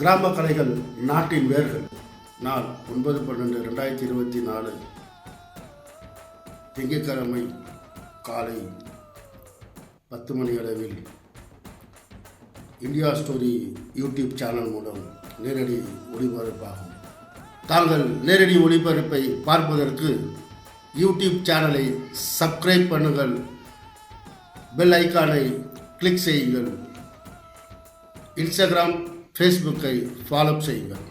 கிராம கலைகள் நாட்டின் வேர்கள். நாள் ஒன்பது பன்னெண்டு ரெண்டாயிரத்தி இருபத்தி நாலு. திங்கட்கிழமை காலை பத்து மணி அளவில் இந்தியா ஸ்டோரி யூடியூப் சேனல் மூலம் நேரடி ஒளிபரப்பாகும். தாங்கள் நேரடி ஒளிபரப்பை பார்ப்பதற்கு யூடியூப் சேனலை சப்ஸ்கிரைப் பண்ணுங்கள். பெல் ஐக்கானை கிளிக் செய்யுங்கள். இன்ஸ்டாகிராம் ஃபேஸ்புக்கை ஃபாலோ செய்யுங்கள்.